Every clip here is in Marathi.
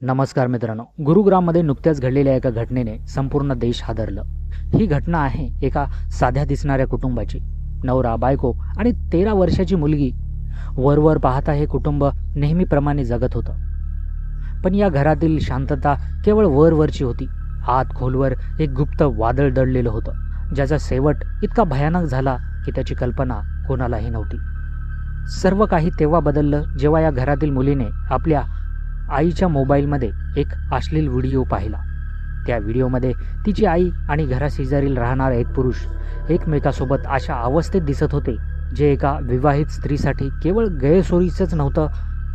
नमस्कार मित्रांनो. गुरुग्राममध्ये नुकत्याच घडलेल्या एका घटनेने संपूर्ण देश हादरलं. ही घटना आहे एका साध्या दिसणाऱ्या कुटुंबाची. नवरा बायको आणि तेरा वर्षाची मुलगी. वरवर पाहता हे कुटुंब नेहमीप्रमाणे जगत होतं. पण या घरातील शांतता केवळ वरवरची होती. आत खोलवर एक गुप्त वादळ दडलेलं होतं ज्याचा शेवट इतका भयानक झाला की त्याची कल्पना कोणालाही नव्हती. सर्व काही तेव्हा बदललं जेव्हा या घरातील मुलीने आपल्या आईच्या मोबाईलमध्ये एक अश्लील व्हिडिओ पाहिला. त्या व्हिडिओमध्ये तिची आई आणि घराशेजारील राहणारा एक पुरुष एकमेकासोबत अशा अवस्थेत दिसत होते जे एका विवाहित स्त्रीसाठी केवळ गैरसोयीचंच नव्हतं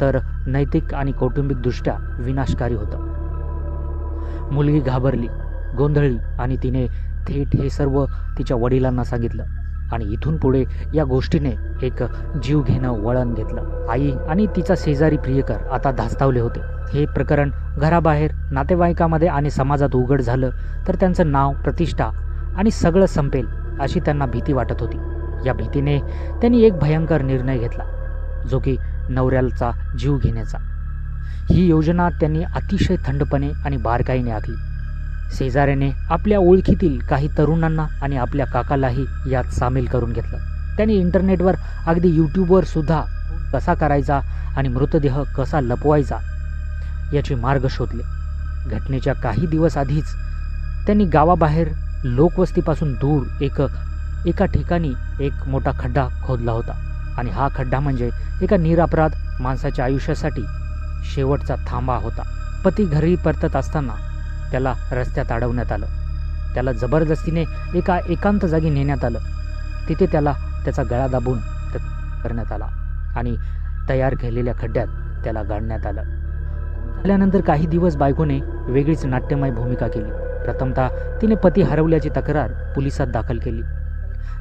तर नैतिक आणि कौटुंबिकदृष्ट्या विनाशकारी होतं. मुलगी घाबरली गोंधळली आणि तिने थेट हे सर्व तिच्या वडिलांना सांगितलं. आणि इथून पुढे या गोष्टीने एक जीव घेणं वळण घेतलं. आई आणि तिचा शेजारी प्रियकर आता धास्तावले होते. हे प्रकरण घराबाहेर नातेवाईकामध्ये आणि समाजात उघड झालं तर त्यांचं नाव प्रतिष्ठा आणि सगळं संपेल अशी त्यांना भीती वाटत होती. या भीतीने त्यांनी एक भयंकर निर्णय घेतला जो की नवऱ्याचा जीव घेण्याचा. ही योजना त्यांनी अतिशय थंडपणे आणि बारकाईने आखली. शेजाऱ्याने आपल्या ओळखीतील काही तरुणांना आणि आपल्या काकालाही यात सामील करून घेतलं. त्यांनी इंटरनेटवर अगदी यूट्यूबवर सुद्धा कसा करायचा आणि मृतदेह कसा लपवायचा याचे मार्ग शोधले. घटनेच्या काही दिवस आधीच त्यांनी गावाबाहेर लोकवस्तीपासून दूर एक एका ठिकाणी एक मोठा खड्डा खोदला होता. आणि हा खड्डा म्हणजे एका निरापराध माणसाच्या आयुष्यासाठी शेवटचा थांबा होता. पती घरी परतत असताना त्याला रस्त्यात अडवण्यात आलं. त्याला जबरदस्तीने एका एकांत जागी नेण्यात आलं. तिथे त्याला त्याचा गळा दाबून करण्यात आला आणि तयार केलेल्या खड्ड्यात त्याला गाडण्यात आलं. झाल्यानंतर काही दिवस बायकोने वेगळीच नाट्यमय भूमिका केली. प्रथमतः तिने पती हरवल्याची तक्रार पोलिसात दाखल केली.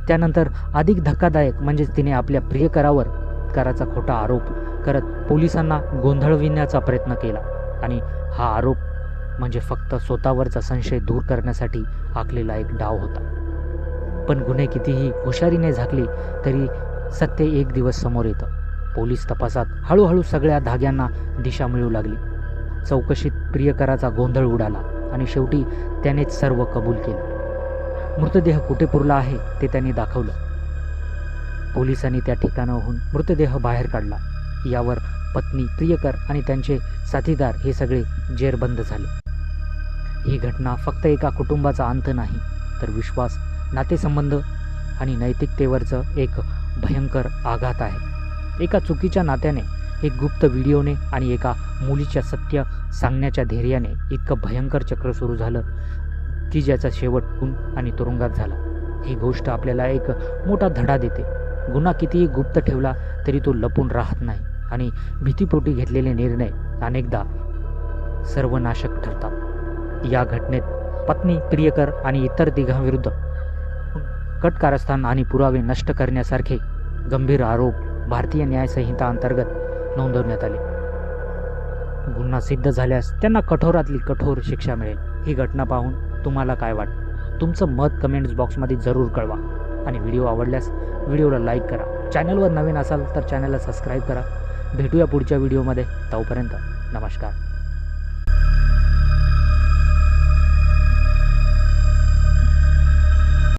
त्यानंतर अधिक धक्कादायक म्हणजेच तिने आपल्या प्रियकरावर कराचा खोटा आरोप करत पोलिसांना गोंधळविण्याचा प्रयत्न केला आणि हा आरोप म्हणजे फक्त स्वतःवरचा संशय दूर करण्यासाठी आखलेला एक डाव होता. पण गुन्हे कितीही हुशारीने झाकले तरी सत्य एक दिवस समोर येतं. पोलीस तपासात हळूहळू सगळ्या धाग्यांना दिशा मिळू लागली. चौकशीत प्रियकराचा गोंधळ उडाला आणि शेवटी त्यानेच सर्व कबूल केलं. मृतदेह कुठे पुरला आहे ते त्यांनी दाखवलं. पोलिसांनी त्या ठिकाणाहून मृतदेह बाहेर काढला. यावर पत्नी प्रियकर आणि त्यांचे साथीदार हे सगळे जेरबंद झाले. ही घटना फक्त एका कुटुंबाचा अंत नाही तर विश्वास नातेसंबंध आणि नैतिकतेवरचं एक भयंकर आघात आहे. एका चुकीच्या नात्याने एक गुप्त व्हिडिओने आणि एका मुलीच्या सत्य सांगण्याच्या धैर्याने इतकं भयंकर चक्र सुरू झालं की ज्याचा शेवट खून आणि तुरुंगात झाला. ही गोष्ट आपल्याला एक मोठा धडा देते. गुन्हा कितीही गुप्त ठेवला तरी तो लपून राहत नाही आणि भीतीपोटी घेतलेले निर्णय अनेकदा सर्वनाशक ठरतात. या घटनेत पत्नी प्रियकर आणि इतर तिघांविरुद्ध कट कारस्थान आणि पुरावे नष्ट करण्यासारखे गंभीर आरोप भारतीय न्यायसंहिता अंतर्गत नोंदवण्यात आले. गुन्हा सिद्ध झाल्यास त्यांना कठोरातली कठोर शिक्षा मिळेल. ही घटना पाहून तुम्हाला काय वाटतं तुमचं मत कमेंट्स बॉक्समध्ये जरूर कळवा आणि व्हिडिओ आवडल्यास व्हिडिओला लाईक करा. चॅनलवर नवीन असाल तर चॅनलला सबस्क्राईब करा. भेटूया पुढच्या व्हिडिओमध्ये. तोपर्यंत नमस्कार.